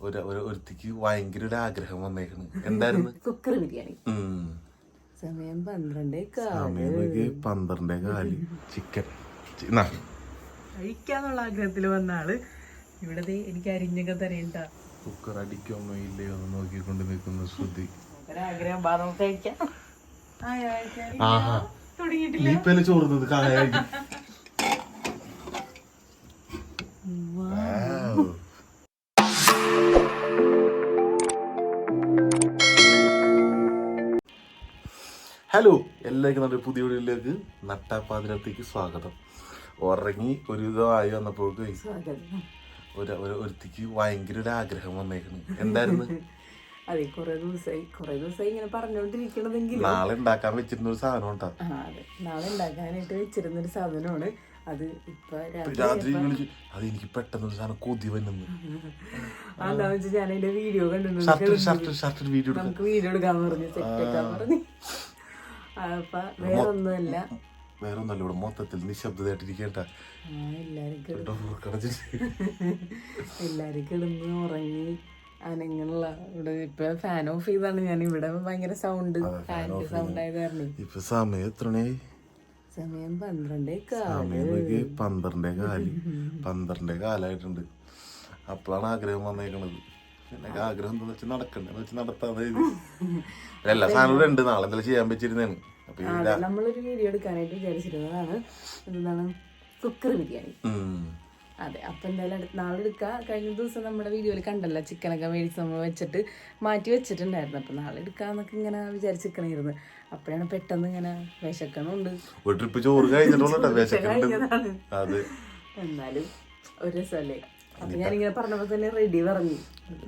ഒരു ഒരു ഒരുത്തിക്ക് ഭയങ്കര ഒരു ആഗ്രഹം വന്നേക്കണ്. എന്തായിരുന്നു? കുക്കർ ബിരിയാണി. സമയം പന്ത്രണ്ടേ സമയം നോക്കി പന്ത്രണ്ടേ കാൽ. ചിക്കൻ. കഴിക്കാന്നുള്ള ആഗ്രഹത്തിൽ വന്ന ആൾ ഇവിടെ ദേ എനിക്ക് അരിഞ്ഞൊക്കെ തരേണ്ട. കുക്കർ അടിക്കുമോ ഇല്ലയോ എന്ന് നോക്കിക്കൊണ്ട് നിൽക്കുന്ന ശ്രുതി. ആഗ്രഹം തുടങ്ങിയിട്ടില്ല. ചോറുന്നത്? കായാക്കി ഹലോ എല്ലാവർക്കും നമ്മുടെ പുതിയ വീഡിയോയിലേക്ക് നട്ടാപ്പാതിരത്തേക്ക് സ്വാഗതം. ഉറങ്ങി ഒരു ഇതമായി വന്നപ്പോഴേക്കും ഒരു ഒരു ഒരുത്തിക്ക് ഭയങ്കര ഒരു ആഗ്രഹം വന്നേക്കുന്നു എന്തായിരുന്നു? അതെ കുറെ ദിവസമായി കുറെ ദിവസമായി ഇങ്ങനെ പറഞ്ഞുകൊണ്ടിരിക്കണതെങ്കിൽ നാളെ ഉണ്ടാക്കാൻ വെച്ചിരുന്ന ഒരു സാധനം ഉണ്ടാ? നാളെ ഉണ്ടാക്കാനായിട്ട് വെച്ചിരുന്ന ഒരു സാധനമാണ്. അത് ഇപ്പൊ രാത്രി അത് എനിക്ക് പെട്ടെന്ന് ഒരു സാധനം കൊതി വന്നു അതാ ഞാൻ അതിന്റെ വീഡിയോ കണ്ടിട്ടുണ്ട് ഷർട്ട് ഷർട്ട് ഷർട്ട് വീഡിയോ നമുക്ക് വീഡിയോ എടുക്കാൻ പറഞ്ഞു സെറ്റ് എടുക്കാൻ പറഞ്ഞു. അപ്പൊ വേറെ ഒന്നുമല്ല വേറെ ഒന്നല്ല ഇവിടെ മൊത്തത്തിൽ നിശബ്ദതായിട്ടിരിക്കട്ടെ എല്ലാരും കിടന്ന് ഉറങ്ങി. അനങ്ങനുള്ള ഇവിടെ ഇപ്പൊ ഫാൻ ഓഫ് ചെയ്താണ് ഞാൻ. ഇവിടെ ഭയങ്കര സൗണ്ട് ഫാനിന്റെ സൗണ്ട് ആയത് കാരണം ഇപ്പൊ സമയം എത്ര മണിയായി സമയം പന്ത്രണ്ടേ കാൽ. പന്ത്രണ്ടേ കാൽ. പന്ത്രണ്ടേ കാലായിട്ടുണ്ട്. അപ്പോഴാണ് ആഗ്രഹം വന്നേക്കണത്. പിന്നെ ആഗ്രഹം എന്താ വെച്ചാൽ നടക്കണ്ടെന്ന് വെച്ച് നടത്താതെ. എല്ലാ സാധനവും ഉണ്ട്. നാളെ എന്തെങ്കിലും ചെയ്യാൻ പറ്റിയിരുന്നേന് അപ്പൊ നമ്മളൊരു വീഡിയോ എടുക്കാനായിട്ട് വിചാരിച്ചിരുന്നതാണ്. എന്താണ്? കുക്കർ ബിരിയാണി. അതെ. അപ്പൊ എന്തായാലും നാളെ എടുക്കുക കഴിഞ്ഞ ദിവസം നമ്മുടെ വീഡിയോയിൽ കണ്ടല്ലോ ചിക്കനൊക്കെ മേടിച്ച് നമ്മൾ വെച്ചിട്ട് മാറ്റി വെച്ചിട്ടുണ്ടായിരുന്നു. അപ്പൊ നാളെ എടുക്കാന്നൊക്കെ ഇങ്ങനെ വിചാരിച്ചിരിക്കണായിരുന്നു. അപ്പോഴാണ് പെട്ടെന്ന് ഇങ്ങനെ വിശക്കണുണ്ട്. ഒരു ട്രിപ്പ് ചോറ് കഴിഞ്ഞതാണ്. അതെ. എന്നാലും ഒരു രസമല്ലേ? ഞാനിങ്ങനെ പറഞ്ഞപ്പോ തന്നെ റെഡി പറഞ്ഞു.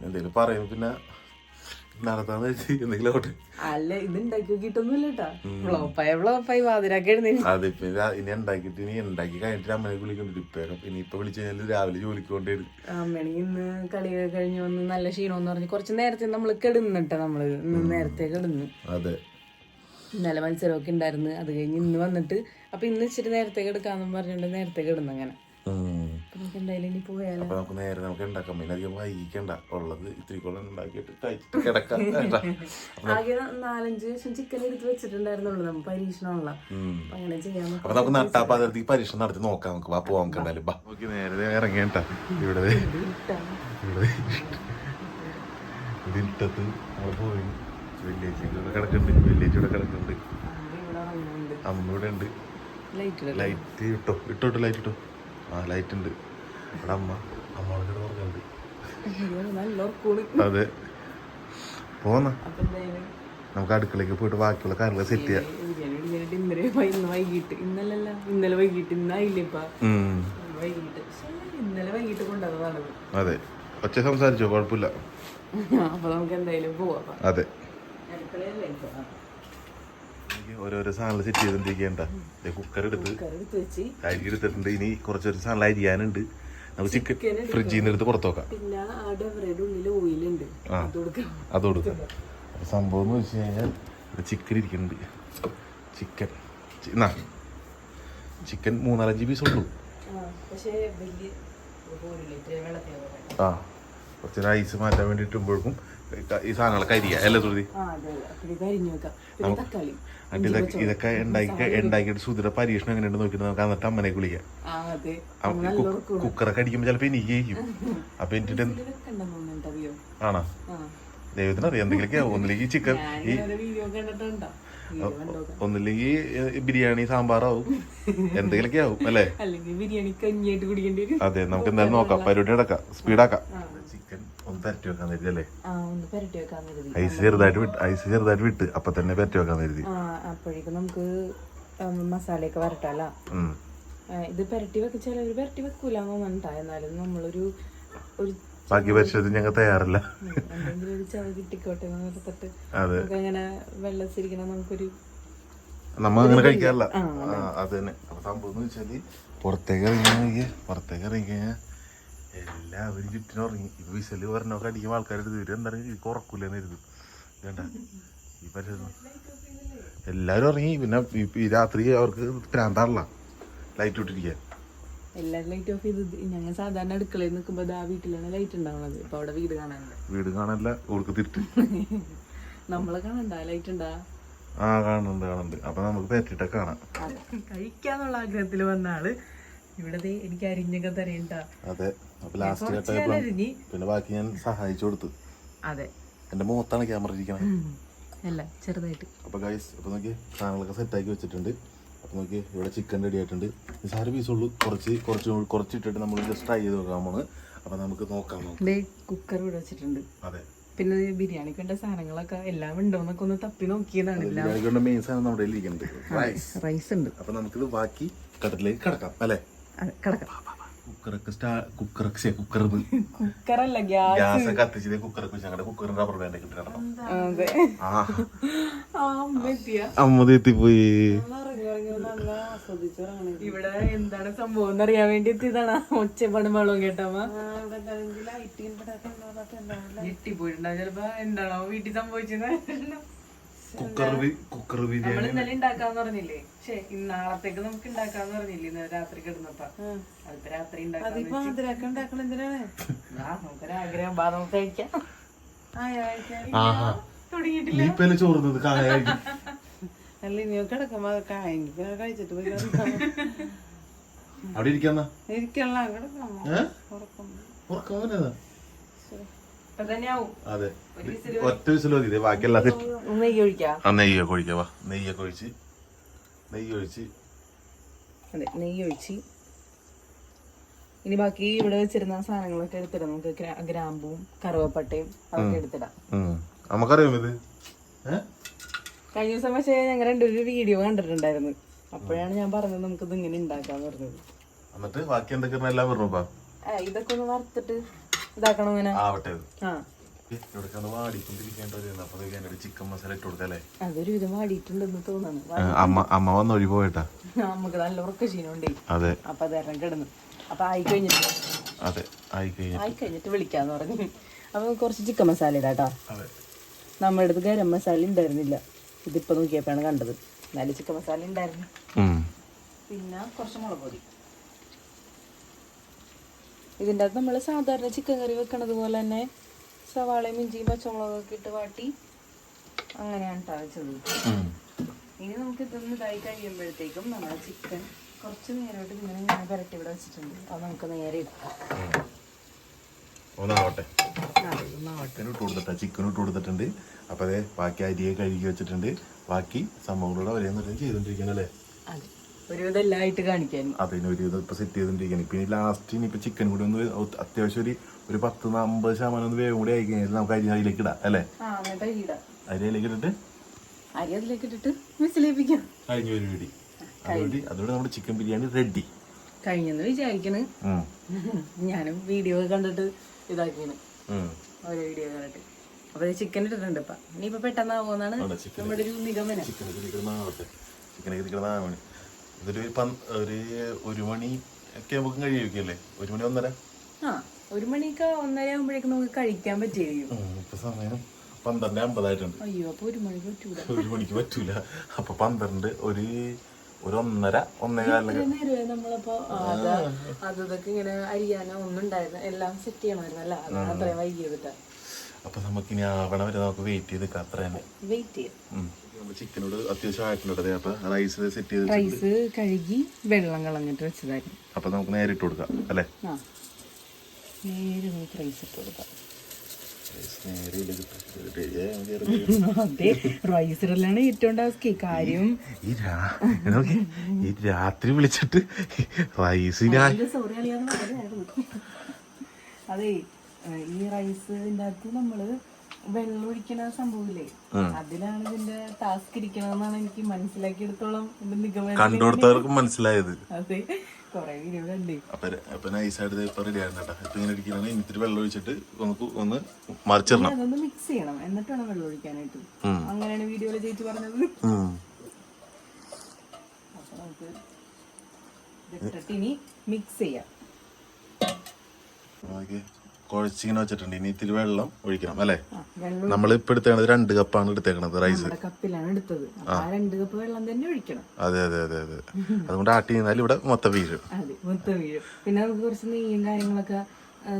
എന്തെങ്കിലും പറയും പിന്നെ നടത്താന്ന് വെച്ച് എന്തെങ്കിലും ആവട്ടെ അല്ല ഇത് ഉണ്ടാക്കി നോക്കിയിട്ടൊന്നുമില്ല കേട്ടാ. ഫ്ലോപ്പായ ഫ്ലോപ്പായി വാതിരാക്കി എഴുന്നേറ്റ് അതിപ്പോ രാ- ഇനി ഉണ്ടാക്കി കഴിഞ്ഞിട്ട് അമ്മനെ വിളിക്കുന്നുണ്ട്. ഇപ്പൊ ഇനിയിപ്പൊ വിളിച്ചു കഴിഞ്ഞാൽ രാവിലെ ജോലിക്ക് ഇന്ന് കളിയൊക്കെ കഴിഞ്ഞ് വന്ന് നല്ല ക്ഷീണമെന്ന് പറഞ്ഞ് കുറച്ച് നേരത്തെ നമ്മൾ കിടന്നിട്ട നമ്മൾ. ഇന്ന് നേരത്തെ കെടുന്നു. അതെ. ഇന്നലെ മത്സരമൊക്കെ ഉണ്ടായിരുന്നു. അത് കഴിഞ്ഞ് ഇന്ന് വന്നിട്ട് അപ്പൊ ഇന്ന് ഇച്ചിരി നേരത്തെ കിടക്കാന്നും പറഞ്ഞിട്ട് നേരത്തെ കിടന്നു അങ്ങനെ. നമുക്ക് എന്തായാലും ഇനി പോയാലോ? അപ്പൊ നമുക്ക് നേരെ നമുക്ക് ഉണ്ടാക്കാം. പിന്നെ അധികം വൈകിക്കണ്ട. ഉള്ളത് ഇത്തിരി കൊല്ലം ഉണ്ടാക്കിയിട്ട് കഴിച്ചിട്ട് കിടക്കാം. ആകെ നാലഞ്ച് ദിവസം ചിക്കൻ എടുത്ത് വെച്ചിട്ടുണ്ടായിരുന്നുള്ളൂ പരീക്ഷണമുള്ള അങ്ങനെ ചെയ്യാൻ അപ്പൊ നമുക്ക് നട്ടാപ്പാതിരത്തേക്ക് പരീക്ഷണം നടത്തി നോക്കാം നമുക്ക്. വാ പോവാൻ കണ്ടാലും ബാ. നോക്കി നേരെ ഇറങ്ങിയണ്ട ഇവിടെ ഇവിടെ ഇതിട്ടത്ത് നമ്മൾ പോയി. വില്ലേജ് ഇവിടെ കിടക്കുന്നുണ്ട്. വില്ലേജ് ഇവിടെ കിടക്കുന്നുണ്ട്. അമ്മ ഇവിടെ ഉണ്ട്. ലൈറ്റ് ലൈറ്റ് ഇട്ടോ? ഇട്ടോട്ടോ ലൈറ്റ് ഇട്ടോ? ആ ലൈറ്റ് ഉണ്ട്. ഇവിടെ അമ്മ അമ്മയുടെ കൂടെ പറഞ്ഞുണ്ട് അതെ. പോന്ന. നമുക്ക് അടുക്കളയ്ക്ക് പോയിട്ട് ബാക്കിയുള്ള കാര്യങ്ങൾ സെറ്റ് ചെയ്യാം. ഇന്നലെ വൈകിട്ട്. ഇന്നലല്ല ഇന്നലെ വൈകിട്ട് ഇന്നായില്ലേ വൈകിട്ട്. ഇന്നലെ വൈകിട്ട് കൊണ്ടുവന്നതാണ്. അതെ. ഒച്ച സംസാരിച്ചോ? കുഴപ്പമില്ല. അപ്പൊ നമുക്ക് എന്തായാലും പോവാം അതെ. ഓരോരോ സാധനങ്ങൾ സെറ്റ് ചെയ്തോണ്ടിരിക്കേണ്ട കുക്കർ എടുത്ത് കുക്കർ എടുത്ത് വെച്ച്. അരി എടുത്തിട്ടുണ്ട് ഇനി കുറച്ചൊരു സാധനം അരിയാനുണ്ട്. നമുക്ക് ചിക്കൻ ഫ്രിഡ്ജിൽ നിന്ന് എടുത്ത് പുറത്തു വെക്കാം പിന്നെ ആ ഡെവറയുടെ ഉള്ളിൽ ഓയിലുണ്ട്. ആ. അത് കൊടുക്കാം. സംഭവം എന്ന് വെച്ച് കഴിഞ്ഞാൽ ചിക്കൻ ഇരിക്കുന്നുണ്ട്. ചിക്കൻ എന്നാ ചിക്കൻ മൂന്നാലഞ്ച് പീസ് ഉള്ളൂ. ആ, കുറച്ച് റൈസ് മാറ്റാൻ വേണ്ടി ഇട്ടുമ്പോഴേക്കും ഈ സാധനങ്ങളൊക്കെ അരിയാ അല്ലേ ശ്രുതി ഇതൊക്കെ ഇതൊക്കെ ഉണ്ടാക്കി ഉണ്ടാക്കിയിട്ട് ശ്രുതിയുടെ പരീക്ഷണം എങ്ങനെയുണ്ട് നോക്കിയിട്ട് നമുക്ക് എന്നിട്ട് അമ്മനെ വിളിക്കാം കുക്കറൊക്കെ അടിക്കുമ്പോൾ ചിലപ്പോൾ എനിക്ക് ചെയ്യും അപ്പൊ എന്നിട്ട് ആണോ? ദൈവത്തിനറിയാം എന്തെങ്കിലുമൊക്കെ ഒന്നിലേക്ക് ചിക്കൻ ഈ ഒന്നില്ലെങ്കിൽ ബിരിയാണി സാമ്പാറാവും. എന്തെങ്കിലുമൊക്കെ ആവും അല്ലേ? അല്ലെങ്കിൽ ബിരിയാണി കഞ്ഞിയായിട്ട് കുടിക്കേണ്ടി വരും. അതെ നമുക്ക് എന്തായാലും നോക്കാം. പരിപാടി അടക്കാം സ്പീഡാക്കാം. ചിക്കൻ ഒന്ന് പരട്ടി വെക്കാൻ കരുതി അല്ലേ? ആ ഒന്ന് പുരട്ടി വെക്കാൻ കരുതി. ഐസ് ചെറുതായിട്ട് വിട്ട് ഐസ് ചെറുതായിട്ട് വിട്ട് അപ്പൊ തന്നെ പരട്ടി വെക്കാൻ കരുതി. ആ അപ്പോഴേക്കും നമുക്ക് മസാലയൊക്കെ വരട്ടല്ല ഇത് പരട്ടി വെക്ക ചിലവർ പരട്ടി വെക്കൂല എന്നാലും നമ്മളൊരു ഒരു ബാക്കി പരിശോധന ഞങ്ങൾ തയ്യാറല്ല. അതെ. നമുക്ക് അങ്ങനെ കഴിക്കാറില്ല. അത്. തന്നെ. അപ്പൊ സംഭവം എന്ന് വെച്ചാൽ പുറത്തേക്ക് ഇറങ്ങി പുറത്തേക്ക് ഇറങ്ങി കഴിഞ്ഞാൽ എല്ലാവരും ചുറ്റിനും ഇറങ്ങി. ഇപ്പൊ വിസൽ പറഞ്ഞൊക്കെ അടിക്കുമ്പോൾ ആൾക്കാരുടെ ഇവർ എന്താണ് ഉറക്കൂലെന്ന് കരുതും. വേണ്ട ഈ പരിശോധന. എല്ലാവരും ഇറങ്ങി. പിന്നെ രാത്രി അവർക്ക് പ്രാന്താറില്ല. ലൈറ്റ് ഇട്ടിരിക്കാൻ. എല്ലാരും ലൈറ്റ് ഓഫ് ചെയ്ത് ഞങ്ങൾ സാധാരണ അടുക്കളയിൽ നിൽക്കുമ്പോൾ ആ വീട്ടിലാണ് ലൈറ്റ് ഉണ്ടാവുന്നത് ഇപ്പൊ അവിടെ വീട് കാണാനുണ്ട്. വീട് കാണല്ല ഓർക്ക് തിരിട്ട് നമ്മളെ കാണണ്ട ലൈറ്റ് ഉണ്ടാ? ആ കാണുന്നുണ്ട് കാണുന്നുണ്ട്. അപ്പൊ നമുക്ക് പറ്റിട്ട കാണാം. കഴിക്കാന്നുള്ള ആഗ്രഹത്തിൽ വന്ന ആൾ ഇവിടെ എനിക്ക് അരിഞ്ഞൊക്കെ തരേണ്ട. അതെ. അപ്പൊ ലാസ്റ്റ് പിന്നെ ബാക്കി ഞാൻ സഹായിച്ചു കൊടുത്തു. അതെ. എന്റെ മുഖത്താണ് ക്യാമറ ഇരിക്കണേ അല്ല ചെറുതായിട്ട്. അപ്പൊ ഗൈസ് അപ്പൊ നോക്കി സാധനങ്ങളൊക്കെ സെറ്റാക്കി വെച്ചിട്ടുണ്ട്. നോക്കി ഇവിടെ ചിക്കൻ റെഡി ആയിട്ടുണ്ട്. നിസാര പീസുള്ളൂ കുറച്ച് കുറച്ച് കുറച്ച് ഇട്ടിട്ട് നമ്മൾ ജസ്റ്റ് ട്രൈ ചെയ്ത് നോക്കാൻ പോണ് അപ്പൊ നമുക്ക് നോക്കാം നമുക്ക്. കുക്കർ ഇവിടെ വെച്ചിട്ടുണ്ട്. അതെ. പിന്നെ ദേ ബിരിയാണിക്ക് വേണ്ട സാധനങ്ങളൊക്കെ എല്ലാം ഉണ്ടോന്നൊക്കെ ഒന്ന് തപ്പി നോക്കിയതാണ്. എല്ലാം ബിരിയാണിക്കുള്ള മെയിൻ സാധനം നമ്മുടെ കയ്യിൽ ഇരിക്കുന്നുണ്ട് റൈസ് റൈസ് ഉണ്ട്. അപ്പൊ നമുക്കിത് ബാക്കി കടലിലേക്ക് കിടക്കാം അല്ലേ? കിടക്കാം. കുക്കറൊക്കെ സ്റ്റാ കുക്കറൊക്കെ കുക്കർ കുക്കറല്ല ഗ്യാസ്. കത്തിച്ചത് കുക്കറൊക്കെ ഞങ്ങളുടെ കുക്കറിന്റെ റബ്ബർ ബാൻഡ് കിട്ടണം അമ്മ എത്തിപ്പോയി. ഇവിടെ എന്താണ് സംഭവം എന്ന് അറിയാൻ വേണ്ടി എത്തിയതാണ് ഒച്ചപ്പാടും വെള്ളവും കേട്ടമ്മ ഇട്ടിപ്പോയിട്ടുണ്ടാവും ചിലപ്പോ എന്താണോ വീട്ടിൽ സംഭവിച്ചത്. കുക്കർ നമ്മൾ ഇന്നലെ ഉണ്ടാക്കാന്ന് പറഞ്ഞില്ലേ? പക്ഷെ നാളത്തേക്ക് നമുക്ക് ഉണ്ടാക്കാന്ന് പറഞ്ഞില്ലേ? ഇന്നലെ രാത്രി കിടന്നപ്പോ അതിപ്പോ രാത്രി ഉണ്ടാക്കാം നമുക്കൊരാഗ്രഹം. ബാ നമുക്ക് കഴിക്കാം. തുടങ്ങിയിട്ടില്ല. ചോറുന്നത്? അല്ല ഇനി കിടക്കുമ്പോ കായെങ്കിൽ കഴിച്ചിട്ട് പോയി അവിടെ ഇരിക്കാന്നാ? ഇരിക്കല്ല കിടക്കാം അതെ. ഒറ്റ വിസിൽ മതി. ബാക്കിയെല്ലാം നെയ്യ് ഒഴിക്കാം? ആ നെയ്യൊക്കെ ഒഴിക്കാം. വാ നെയ്യൊക്കെ ഒഴിച്ച് നെയ്യ് ഒഴിച്ച്. അതെ നെയ്യ് ഒഴിച്ച്. ഇനി ബാക്കി ഇവിടെ വെച്ചിരുന്ന സാധനങ്ങളൊക്കെ എടുത്തിടാം. നമുക്ക് ഗ്രാമ്പും കറുവപ്പട്ടയും അതൊക്കെ എടുത്തിടാം. നമുക്കറിയാം ഇത്. ഏ? കഴിഞ്ഞ ദിവസം പക്ഷേ ഞങ്ങൾ രണ്ടൊരു വീഡിയോ കണ്ടിട്ടുണ്ടായിരുന്നു. അപ്പോഴാണ് ഞാൻ പറഞ്ഞത് നമുക്ക് ഇത് ഇങ്ങനെ ഉണ്ടാക്കാന്ന് പറഞ്ഞത്. എന്നിട്ട് ബാക്കി എന്തൊക്കെ എല്ലാം ആ, ഇതൊക്കെ ഒന്ന് വറുത്തിട്ട് ഇതാക്കണം ഇങ്ങനെ. ആവട്ടെ. ആ. ഒരു അതൊരു വിധം വാടിയിട്ടുണ്ടെന്ന് തോന്നുന്നു. അമ്മ വന്ന് ഒഴി പോയിട്ടാ? നമുക്ക് നല്ല ഉറക്ക ക്ഷീണമുണ്ടേ അതെ. അപ്പൊ അത് ഇറങ്ങി കിടന്നു. അപ്പൊ ആയി കഴിഞ്ഞിട്ട് അതെ ആയി കഴിഞ്ഞിട്ട്. ആയി കഴിഞ്ഞിട്ട് വിളിക്കാന്ന് പറഞ്ഞു. അപ്പൊ കുറച്ച് ചിക്കൻ മസാല ഇടാട്ടോ നമ്മുടെ അടുത്ത് ഗരം മസാല ഉണ്ടായിരുന്നില്ല. ഇതിപ്പോ നോക്കിയപ്പോഴാണ് കണ്ടത്. നല്ല ചിക്കൻ മസാല ഉണ്ടായിരുന്നു. പിന്നെ കുറച്ച് മുളക് പൊടി. ഇതിന്റെ അകത്ത് നമ്മൾ സാധാരണ ചിക്കൻ കറി വെക്കണത് പോലെ തന്നെ സവാളയും ഇഞ്ചിയും പച്ചമുളകൊക്കെ ഇട്ട് വാട്ടി അങ്ങനെയാണ് വെച്ചത്. ഇനി നമുക്ക് ഇതൊന്ന് ഇതായി കഴിയുമ്പോഴത്തേക്കും നമ്മൾ ചിക്കൻ കുറച്ച് നേരമായിട്ട് ഇങ്ങനെ ഞാൻ പുരട്ടി ഇവിടെ വെച്ചിട്ടുണ്ട്. അത് നമുക്ക് നേരെ ഇട്ടു ഒന്നാവട്ടെ ചിക്കൻ ഇട്ട് കൊടുത്തിട്ട ചിക്കൻ ഇട്ട് കൊടുത്തിട്ടുണ്ട് അപ്പൊ അതെ ബാക്കി അരിയെ കഴുകി വെച്ചിട്ടുണ്ട്. ബാക്കി സംഭവങ്ങളോട് ഒരേ ചെയ്തുകൊണ്ടിരിക്കണം അല്ലേ അതെ. ഒരുവിധം എല്ലാം ആയിട്ട് കാണിക്കാനും അതിന് ഒരു ഇത് ഇപ്പൊ സെറ്റ് ചെയ്തോണ്ടിരിക്കണം പിന്നെ ലാസ്റ്റ് ഇനിയിപ്പോ ചിക്കൻ കൂടി ഒന്ന് അത്യാവശ്യം ഒരു ഒരു പത്ത് അമ്പത് ശതമാനം ഒന്ന് വേഗം കൂടി ആയി കഴിഞ്ഞാൽ നമുക്ക് അരി അതിലേക്ക് ഇടാം അല്ലേ? അരി അതിലേക്ക് ഇട്ടിട്ട്? അരി അതിലേക്ക് ഇട്ടിട്ട് മിസിലേപ്പിക്കാം കഴിഞ്ഞ ഒരു പിടി അതുകൊണ്ട് അതുകൊണ്ട് നമ്മുടെ ചിക്കൻ ബിരിയാണി റെഡി കഴിഞ്ഞെന്ന് വിചാരിക്കണ്. ഞാനും വീഡിയോ കണ്ടിട്ട് ഇതാക്കിയാണ് ഓരോ വീഡിയോ കണ്ടിട്ട്. അപ്പൊ ചിക്കൻ ഇട്ടിട്ടുണ്ട് ഇപ്പൊ. ഇനിയിപ്പോ പെട്ടെന്നാവുമെന്നാണ് നമ്മുടെ ഒരു നിഗമനം. ഇതൊരു ഒരു ഒരു മണി ഒക്കെ നമുക്ക് കഴിയുമല്ലേ ഒരു മണി ഒന്നര? ആ ഒരു മണിക്ക് ഒന്നര ആകുമ്പോഴേക്കും നമുക്ക് കഴിക്കാൻ പറ്റിയിരിക്കും ഇപ്പൊ സമയം പന്ത്രണ്ട് അമ്പതായിട്ടുണ്ട്. അയ്യോ അപ്പൊ ഒരു മണിക്ക് പറ്റൂല. ഒരു മണിക്ക് പറ്റൂല. അപ്പൊ പന്ത്രണ്ട് ഒരു ഒരു ഒന്നര ഒന്നേകാലിനൊക്കെ ഇത്രയും നേരമായി നമ്മളപ്പോ? അത്. അത് ഇതൊക്കെ ഇങ്ങനെ അരിയാനോ ഒന്നും ഉണ്ടായിരുന്നു എല്ലാം സെറ്റ് അത്രയും അപ്പൊ നമുക്കിനി ആവണ വരെ നമുക്ക് വെയിറ്റ് ചെയ്ത് അത്ര തന്നെ. വെയിറ്റ് ചെയ്യാം. നമ്മൾ ചിക്കനോട് അത്യാവശ്യം അപ്പൊ റൈസ് സെറ്റ് ചെയ്ത് റൈസ് കഴുകി വെള്ളം കളഞ്ഞിട്ട് വെച്ചതായിരുന്നു. അപ്പൊ നമുക്ക് നേരെ ഇട്ട് കൊടുക്കാം അല്ലേ? ആ. നേരെ നമുക്ക് റൈസ് ഇട്ട് കൊടുക്കാം. ഏറ്റവും ടാസ്ക്. കാര്യം. ഈ രാത്രി വിളിച്ചിട്ട് റൈസിനാ അതെ ഈ റൈസിന്റെ അകത്ത് നമ്മൾ വെള്ളം ഒഴിക്കണ സംഭവില്ലേ അതിലാണ് ഇതിന്റെ ടാസ്ക് ഇരിക്കണമെന്നാണ് എനിക്ക് മനസ്സിലാക്കിയെടുത്തോളം കണ്ടുകൊടുത്തവർക്ക് മനസ്സിലായത്. അതെ. അപ്പൊ നൈസായിട്ട് ഇപ്പൊ റെഡി ആയിരുന്നു കേട്ടോ? ഇപ്പൊ ഇങ്ങനെ ഇരിക്കുകയാണ് ഇനിത്തിരി വെള്ളം ഒഴിച്ചിട്ട് നമുക്ക് ഒന്ന് മറിച്ചിടണം. അതൊന്ന് മിക്സ് ചെയ്യണം. എന്നിട്ടാണ് വെള്ളം ഒഴിക്കാനായിട്ട്. അങ്ങനെയാണ് വീഡിയോയിൽ ചേച്ചി പറഞ്ഞത്. അപ്പൊ നമുക്ക് ഇതിട്ടിട്ട് ഇനി മിക്സ് ചെയ്യാം. നോക്കിയേ. കുഴച്ചിങ്ങനെ വെച്ചിട്ടുണ്ട്. ഇനി ഇത്തിരി വെള്ളം ഒഴിക്കണം അല്ലേ? നമ്മൾ ഇപ്പൊ എടുത്തേക്കണത് രണ്ട് കപ്പാണ് എടുത്തേക്കണത് റൈസ് നമ്മുടെ കപ്പിലാണ് എടുത്തത്. അപ്പൊ ആ രണ്ട് കപ്പ് വെള്ളം തന്നെ ഒഴിക്കണം. അതെ അതെ അതെ അതെ. അതുകൊണ്ട് ആട്ടി നിന്നാൽ ഇവിടെ മൊത്തം വീഴും. അതെ മൊത്തം വീഴും. പിന്നെ നമുക്ക് കുറച്ച് നെയ്യും കാര്യങ്ങളൊക്കെ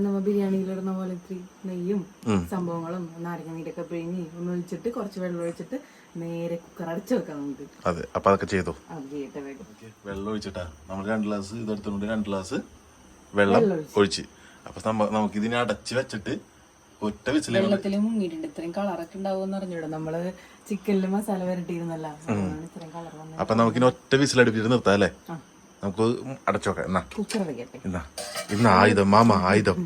നമ്മ ബിരിയാണിയിലിടുന്ന പോലെ ഇത്തിരി നെയ്യും സംഭവങ്ങളും നാരങ്ങ നീരൊക്കെ പിഴിഞ്ഞ് ഒന്ന് ഒഴിച്ചിട്ട് കുറച്ച് വെള്ളം ഒഴിച്ചിട്ട് നേരെ കുക്കർ അടച്ചു വെക്കാം നമുക്ക്. അതെ അപ്പൊ അതൊക്കെ ചെയ്തു? വെള്ളം ഒഴിച്ചിട്ടാ. നമ്മൾ രണ്ട് ഗ്ലാസ് ഇതെടുത്തുകൊണ്ട് രണ്ട് ഗ്ലാസ് വെള്ളം ഒഴിച്ച്. അപ്പൊ നമുക്ക് ഇതിനെ അടച്ചു വെച്ചിട്ട് ഒറ്റ വിസിലേ വെള്ളത്തിൽ മുങ്ങിയിട്ടുണ്ട്. ഇത്രയും കളറൊക്കെ ഉണ്ടാവും പറഞ്ഞിട്ട് നമ്മൾ ചിക്കനിൽ മസാല വരട്ടിയിരുന്നല്ല. ഇത്രയും കളർ അപ്പൊ നമുക്കിനി ഒറ്റ വിസിലടുപ്പിട്ട് നിർത്താം അല്ലേ? നമുക്ക് അടച്ചു വെക്കാം. എന്നാ. കുക്കർ വയ്ക്കട്ടെ ഇന്നാ ഇന്ന് ആയുധം മാമ ആയുധം.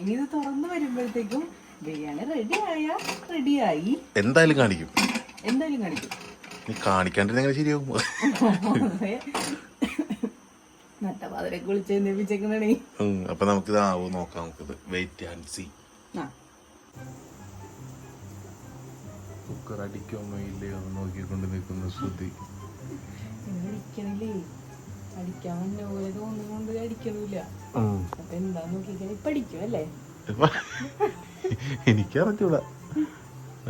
ഇനി ഇത് തുറന്നു വരുമ്പോഴത്തേക്കും ബിരിയാണി റെഡി ആയാ റെഡിയായി എന്തായാലും കാണിക്കും. എന്തായാലും കാണിക്കും. നീ കാണിക്കാണ്ടിരുന്നെങ്ങനെ ശരിയാവും? അതെ. നട്ടപാതിരെ കുളിച്ച് അപ്പൊ നമുക്കിത് ഇതാവോ നോക്കാം നമുക്കിത് വെയിറ്റ് ആൻഡ് സീ കുക്കർ അടിക്കുമോ ഇല്ലയോ എന്ന് നോക്കിക്കൊണ്ട് നിൽക്കുന്ന ശ്രുതി. അടിക്കണില്ലേ അടിക്കാൻ വന്ന പോലെ തോന്നുന്നുകൊണ്ട് അടിക്കണില്ല. അപ്പൊ എന്താ നോക്കിക്കാൻ ഇപ്പൊ അടിക്കും അല്ലേ എനിക്കറിഞ്ഞൂടാ.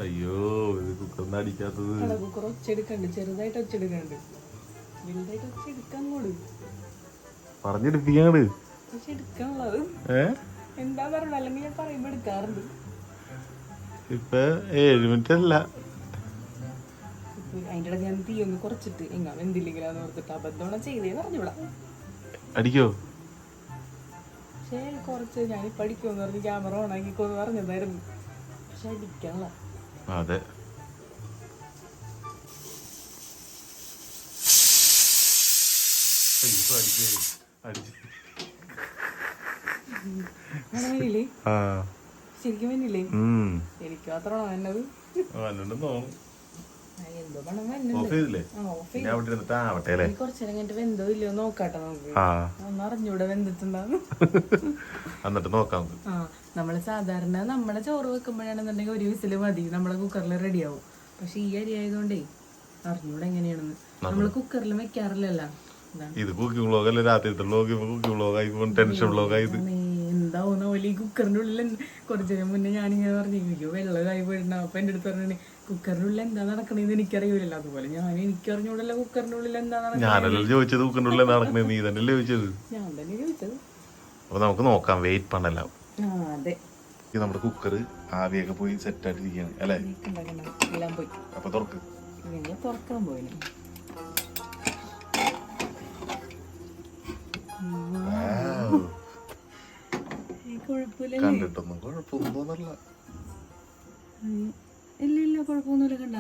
അയ്യോ ഇത് കുക്കറിന് അടിക്കാത്തത്. കുക്കർ ഒച്ചെടുക്കണ്ട് ചെറുതായിട്ട് ഒച്ചെടുക്കണ്ട്. വലുതായിട്ട് ഒച്ചെടുക്കാൻ കൂട് പറഞ്ഞെടുപ്പിക്കാണ് ഇപ്പൊ ഏഴ് മിനിറ്റ് അല്ല. അടിക്കോ? കുറച്ച് ഞാൻ പഠിക്കുമെന്ന് പറഞ്ഞ് ക്യാമറ ഓൺ ആക്കിക്കോന്ന് പറഞ്ഞതായിരുന്നു. പക്ഷെ അടിക്കാനുള്ള. അതെ. ആ ശരിക്കും എനിക്ക് മാത്രമാണോ നമ്മൾ സാധാരണ നമ്മളെ ചോറ് വെക്കുമ്പോഴാണെന്നുണ്ടെങ്കിൽ ഒരു വിസിൽ മതി. നമ്മളെ കുക്കറിൽ റെഡിയാവും പക്ഷെ ഈ അരി ആയതുകൊണ്ടേ അറിഞ്ഞൂടെ എങ്ങനെയാണെന്ന്. നമ്മൾ കുക്കറിൽ വെക്കാറില്ലല്ലോ. ഇത് കുക്കിംഗ് വ്ളോഗ് അല്ലേ രാത്രിത്തെ വ്ളോഗ് ഇപ്പൊ കുക്കിംഗ് വ്ളോഗ് ആയി ടെൻഷൻ വ്ളോഗ് ആയത് എന്താവുന്ന? പോലെ ഈ കുക്കറിന്റെ ഉള്ളിൽ കുറച്ചു നേരം മുന്നേ ഞാനിങ്ങനെ പറഞ്ഞു എനിക്ക് വെള്ളമായി പോയിട്ടുണ്ട്. അപ്പൊ എന്റെ അടുത്ത് പറഞ്ഞു കുക്കറിന്റെ ഉള്ളിൽ എന്താ നടക്കണേന്ന് എനിക്കറിയില്ലല്ലോ അതുപോലെ ഞാൻ എനിക്കറിഞ്ഞൂടല്ലോ കുക്കറിന്റെ ഉള്ളിൽ എന്താ ഞാനല്ലോ ചോദിച്ചത് കുക്കറിന്റെ ഉള്ളിൽ നടക്കണേ നീ തന്നെ ചോദിച്ചത്? ഞാൻ തന്നെ ചോദിച്ചത്. അപ്പൊ നമുക്ക് നോക്കാം വെയിറ്റ് പണ്ടല്ലോ അതെ. നമ്മുടെ കുക്കർ ആവിയൊക്കെ പോയി സെറ്റ് ആയിട്ടിരിക്കുകയാണ് അല്ലേ? എല്ലാം പോയി. അപ്പൊ തുറക്ക്. തുറക്കാൻ പോയിന്. കണ്ടിട്ടൊന്നും കുഴപ്പമൊന്നും തോന്നല്ല ഇല്ല ഇല്ല കുഴപ്പമൊന്നുമില്ല കണ്ട.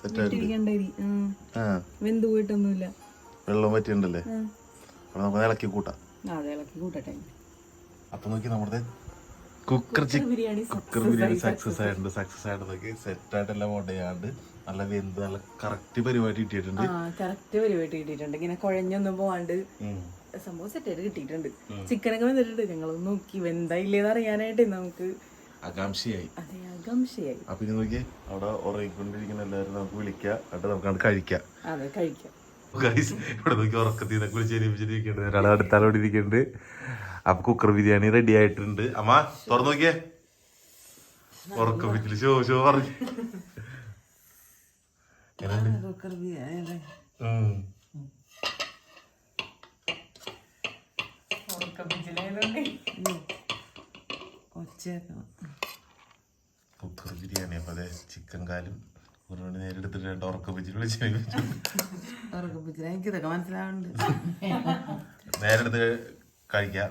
സെറ്റ് ആയിട്ട് ഇരിക്കണ്ട ആ. ആ. പോയിട്ടൊന്നുമില്ല. വെള്ളം നമുക്ക് ഇളക്കി കൂട്ടാം. ആ, അതെ ഇളക്കി കൂട്ടട്ടെ. അപ്പൊ നോക്കി നമ്മുടെ cooker biryani cooker biryani success ആയിട്ടുണ്ട് സക്സസ് സെറ്റ് ആയിട്ടെല്ലാം നല്ല വെന്ത് നല്ല കറക്റ്റ് പരിപാടി കിട്ടിയിട്ടുണ്ട്. കറക്റ്റ് പരിപാടി കിട്ടിയിട്ടുണ്ട്. ഇങ്ങനെ കുഴഞ്ഞൊന്നും പോവാണ്ട്. സംഭവം സെറ്റായിട്ട് കിട്ടിയിട്ടുണ്ട്. ചിക്കനൊക്കെ വന്നിട്ടുണ്ട് ഞങ്ങൾ നോക്കി. വെന്തായില്ലേന്ന് അറിയാനായിട്ട് നമുക്ക് ആകാംക്ഷയായി. അതെ ആകാംക്ഷയായി. അപ്പൊ ഇനി നോക്കി അവിടെ ഉറങ്ങിക്കൊണ്ടിരിക്കുന്ന എല്ലാവരും നമുക്ക് വിളിക്കാം. എന്നിട്ട് നമുക്ക് അങ്ങോട്ട് കഴിക്കാം. അതെ കഴിക്കാം. ഗൈസ് ഇവിടെ നോക്കി ഉറക്കത്തിൽ നിന്നൊക്കെ വിളിച്ച് എണീപ്പിച്ചിരിക്കുന്നുണ്ട് ഒരാളെ അടുത്താലോടെ ഇരിക്കുന്നുണ്ട്. അപ്പൊ കുക്കർ ബിരിയാണി റെഡി ആയിട്ടുണ്ട്. അമ്മ തുറന്നു നോക്കിയേ. ഉറക്കം വെച്ചിട്ട് ഷോ ഷോ പറഞ്ഞു. കുക്കർ ബിരിയാണി കുക്കർ ബിരിയാണി അപ്പൊ അതെ ചിക്കൻ കാലും ഒരു മണി രണ്ട് ഉറക്കം വിളിച്ച് എനിക്ക് ഇതൊക്കെ മനസ്സിലാവുന്നുണ്ട്. കഴിക്കാം?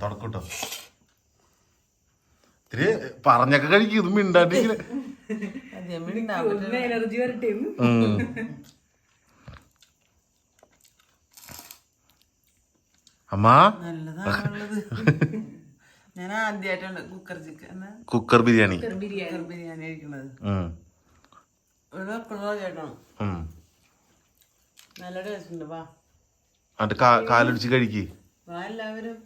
തുടക്കൂട്ടോ. ഇത്തിരി പറഞ്ഞൊക്കെ കഴിക്കും ഇത് മിണ്ടാണ്ടിരിക്കില്ല അമ്മ? ഞാൻ ആദ്യമായിട്ടാണ് cooker chicken cooker biryani. Cooker biryani. കഴിക്കുന്നത്. ഇവിടെ നല്ല ടേസ്റ്റ് ഉണ്ട് വാ. എന്നിട്ട് കാ- കാലൊടിച്ച് കഴിക്ക്. വാ എല്ലാവരും.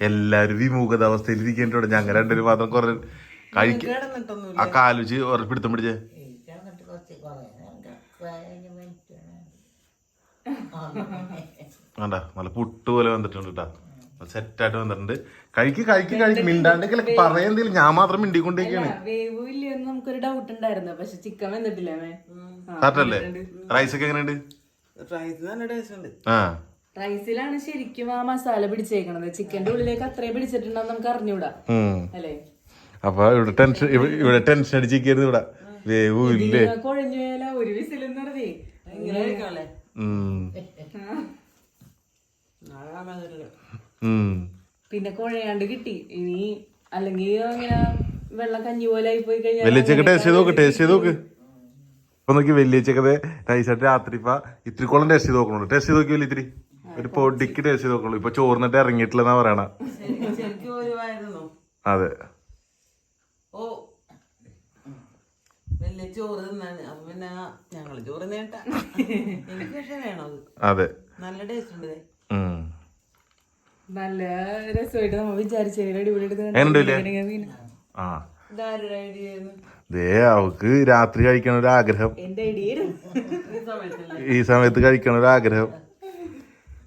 എല്ലാരും വിമുഖത അവസ്ഥയിൽ ഇരിക്കേണ്ടോടെ ഞങ്ങൾ രണ്ടുപേരും മാത്രം കുറെ കഴിക്ക ആ കാലുച്ച് പിടുത്തം പിടിച്ചേ. വേണ്ട നല്ല പുട്ട് പോലെ വന്നിട്ടുണ്ട് കേട്ടാ സെറ്റായിട്ട് വന്നിട്ടുണ്ട്. കഴിക്ക് കഴിക്ക് കഴിക്ക്. മിണ്ടാണ്ടെങ്കിൽ പറയെന്തെങ്കിലും ഞാൻ മാത്രം മിണ്ടിക്കൊണ്ടിരിക്കാണ് നമുക്കൊരു ഡൗട്ട് ഉണ്ടായിരുന്നു. പക്ഷെ ചിക്കൻ വന്നിട്ടില്ലേ മേ കറക്റ്റല്ലേ റൈസ് ഒക്കെ എങ്ങനെയുണ്ട്? റൈസ് നല്ല ടേസ്റ്റ് ഉണ്ട്. ആ. റൈസിലാണ് ശരിക്കും ആ മസാല പിടിച്ചേക്കണത്. ചിക്കന്റെ ഉള്ളിലേക്ക് അത്രയും പിടിച്ചിട്ടുണ്ടെന്ന് നമുക്ക് അറിഞ്ഞൂടാ. അല്ലേ? അപ്പൊ ഇവിടെ ടെൻഷൻ ഇവിടെ ടെൻഷൻ അടിച്ചിരിക്കരുത് ഇവിടെ. വേവു ഇല്ലേ? കൊഴഞ്ഞു ഒരു വിസിലെന്ന് പറഞ്ഞേ. പിന്നെ കുഴയാണ്ട് കിട്ടി. ഇനി അല്ലെങ്കിൽ അങ്ങനെ വെള്ളം കഞ്ഞി പോലെ ആയി പോയി കഴിഞ്ഞാൽ വലിയച്ചക്ക് ടേസ്റ്റ് ചെയ്ത് നോക്ക് ടേസ്റ്റ് ചെയ്ത് നോക്ക്. നൈസായിട്ട് രാത്രി ഇപ്പൊ ഇത്തിരി കോളം ടേസ്റ്റ് ചെയ്ത് നോക്കണുള്ളൂ. ടേസ്റ്റ് ചെയ്ത് നോക്കി വലിയ ഇത്തിരി? ഒരു പൊടിക്ക് ടേസ്റ്റ് ചെയ്ത് നോക്കണുള്ളൂ. ഇപ്പൊ ചോറിനിട്ട് ഇറങ്ങിയിട്ടില്ലെന്നാ പറയണ. അതെ. ഓ. വലിയ ചോറ് തിന്നാണ് അപ്പൊ പിന്നെ ഞങ്ങൾ ചോറ് നേട്ട എനിക്ക് പക്ഷെ വേണം അതെ. നല്ല ടേസ്റ്റ് ഉണ്ട്. നല്ല രസമായിട്ട് നമ്മൾ വിചാരിച്ചു? ആ. ദേ അവക്ക് രാത്രി കഴിക്കണ ഒരു ആഗ്രഹം ഈ സമയത്തല്ലേ ഈ സമയത്ത് കഴിക്കണ ഒരു ആഗ്രഹം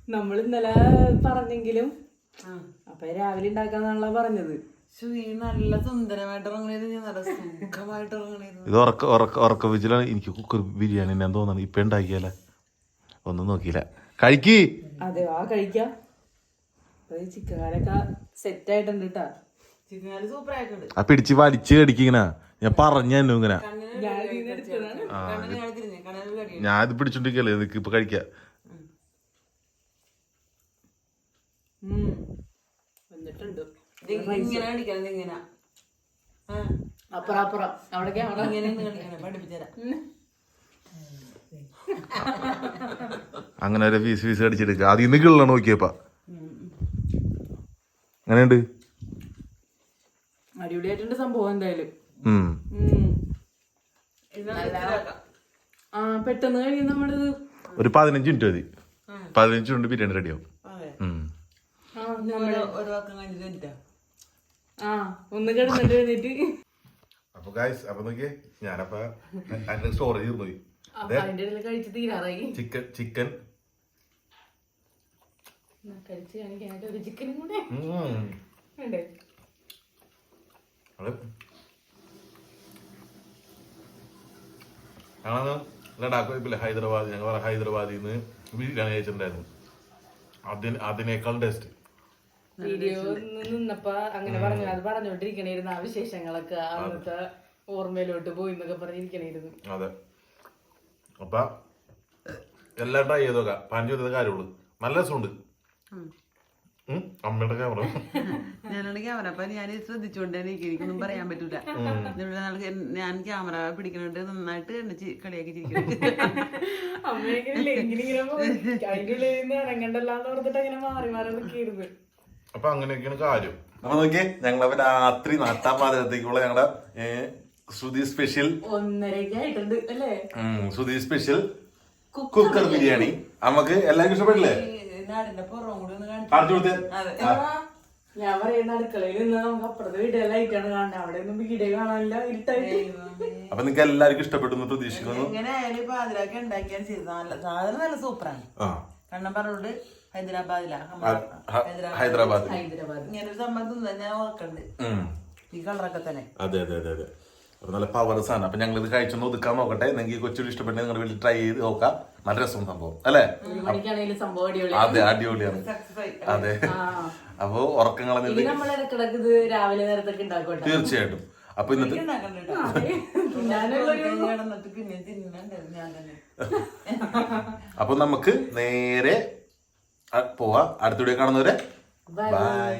നമ്മൾ ഇന്നലെ പറഞ്ഞെങ്കിലും ആ. അപ്പൊ രാവിലെ ഉണ്ടാക്കാന്നാണല്ലോ പറഞ്ഞത്. നല്ല സുന്ദരമായിട്ട് ഇത് ഉറക്ക ഉറക്ക ഉറക്ക വെച്ചിലാണ് എനിക്ക് കുക്കർ ബിരിയാണി ഞാൻ തോന്നുന്നു ഇപ്പൊ ഉണ്ടാക്കിയാലേ? ഒന്നും നോക്കിയില്ല. കഴിക്ക്. അതെ ആ കഴിക്കാം. ചിക്കൻ കാലൊക്കെ സെറ്റ് ആയിട്ടുണ്ട് കേട്ടാ ചിക്കൻ കറി സൂപ്പർ ആയിട്ടുണ്ട് ആ പിടിച്ച് വലിച്ച് കടിക്കണ ഞാൻ പറഞ്ഞു തന്നെ ഇങ്ങനെ. ഞാൻ ഇത് പിടിച്ചോണ്ടിരിക്കല്ലേ? നിനക്ക് ഇപ്പൊ കഴിക്കാം. വന്നിട്ടുണ്ട്. ഇങ്ങനെ ഇങ്ങനെ. അപ്പുറം അവിടെ ഇങ്ങനെ പഠിപ്പിച്ചുതരാം. അങ്ങനെ ഒരു ഫീസ് ഫീസ് അടിച്ചെടുക്കുക അതിൽ നിന്ന് കിള്ളണം നോക്കിയപ്പ. അങ്ങനെയുണ്ട് അടിപൊളിയായിട്ടുണ്ട് സംഭവം എന്തായാലും. ആ പെട്ടെന്ന് കഴിയും ഒരു പതിനഞ്ച് മിനിറ്റ് മതി. പതിനഞ്ച് മിനിറ്റ് ബിരിയാണി റെഡിയാവും അതെ. ഉം. ആ നമ്മൾ ഒരു വാക്കം കഴിഞ്ഞിട്ട് ആ ഒന്ന് കിടന്നിട്ട് എഴുന്നേറ്റ്. അപ്പൊ ഗായ്സ് അപ്പൊ നോക്കിയേ ഞാനപ്പ സ്റ്റോറേജ് പോയി. ചിക്കൻ ചിക്കൻ കഴിച്ച് കാണിക്കാനായിട്ട് ഒരു ചിക്കനും കൂടെ. ഉം. വേണ്ടേ? അത് ഞങ്ങളന്ന് ലഡാക്ക് ഇപ്പില്ല ഹൈദരാബാദ് ഞങ്ങൾ പറ ഹൈദരാബാദിൽ നിന്ന് ബിരിയാണി കഴിച്ചിട്ടുണ്ടായിരുന്നു. അതിന് അതിനേക്കാൾ ടേസ്റ്റ് വീഡിയോ നിന്നപ്പോ അങ്ങനെ പറഞ്ഞു അത് പറഞ്ഞോണ്ടിരിക്കണേരുന്നു ആ വിശേഷങ്ങളൊക്കെ. അന്നത്തെ ഓർമ്മയിലോട്ട് പോയി എന്നൊക്കെ പറഞ്ഞിരിക്കണേരുന്നു അതെ. അപ്പൊ എല്ലാം ട്രൈ ചെയ്ത് നോക്കാം. പാൻ കാര്യമുള്ളൂ. നല്ല രസമുണ്ട്. അമ്മയുടെ ക്യാമറ ഞാനാണ് ക്യാമറ അപ്പൊ ഞാൻ ശ്രദ്ധിച്ചുകൊണ്ടേ എനിക്ക് എനിക്കൊന്നും പറയാൻ പറ്റൂല. ഞാൻ ക്യാമറ പിടിക്കണോണ്ട് നന്നായിട്ട് എന്നെ കളിയാക്കി അപ്പൊ അങ്ങനെയൊക്കെയാണ് കാര്യം. അപ്പൊ നോക്കിയേ ഞങ്ങളപ്പോ രാത്രി നാട്ടാം പാതിരത്തേക്കുള്ള ഞങ്ങളുടെ ഏ, ശ്രുതി സ്പെഷ്യൽ ഒന്നരക്കായിട്ടുണ്ട് അല്ലേ? ഉം, ശ്രുതി സ്പെഷ്യൽ കുക്കർ ബിരിയാണി. നമുക്ക് എല്ലാവർക്കും ഇഷ്ടപ്പെട്ടില്ലേ? നാടിന്റെ പുറം കൂടി ഒന്ന് കാണിച്ചു കാണിച്ചു അതെ. ഞാൻ പറയുന്ന അടുക്കളയിൽ നിന്ന് നമുക്ക് അപ്പുറത്തെ വീട്ടിലെ ലൈറ്റാണ് കാണുന്നത്. അവിടെ ഒന്നും വീഡിയോ കാണാനില്ല ഇരുട്ടായിട്ട്. അപ്പൊ നിങ്ങൾക്ക് എല്ലാവർക്കും ഇഷ്ടപ്പെട്ടു പ്രതീക്ഷിക്കുന്നു. എങ്ങനെ ആയാലും പാതിരാക്കി ഉണ്ടാക്കിയാൽ ചെയ്ത് നല്ല സാധനം നല്ല സൂപ്പറാണ്. ആ. കണ്ണം പറഞ്ഞോണ്ട് ഹൈദരാബാദിലാ. ഹൈദരാബാദ്. ഹൈദരാബാദ്. ഇങ്ങനെ ഒരു സംഭവം ഞാൻ ഓർക്കണ്ട്. ഈ കളറൊക്കെ തന്നെ. അതെ അതെ അതെ അതെ. അപ്പൊ നല്ല പവർ സാധനം. അപ്പൊ ഞങ്ങൾ ഇത് കഴിച്ചൊന്ന് ഒതുക്കാൻ നോക്കട്ടെ. നിങ്ങൾക്ക് കൊച്ചു ഇഷ്ടപ്പെട്ടെ നിങ്ങളുടെ വീട്ടിൽ ട്രൈ ചെയ്ത് നോക്കാം. നല്ല രസം സംഭവം. അല്ലേ? ഒരു അതെ അടിപൊളിയാണ്. അതെ. അപ്പൊ ഉറക്കം രാവിലെ നേരത്തൊക്കെ ഉണ്ടാക്കട്ടെ തീർച്ചയായിട്ടും. അപ്പൊ ഇന്നത്തെ അപ്പൊ നമുക്ക് നേരെ പോവാ. അടുത്ത വീഡിയോ കാണുന്നവരെ ബൈ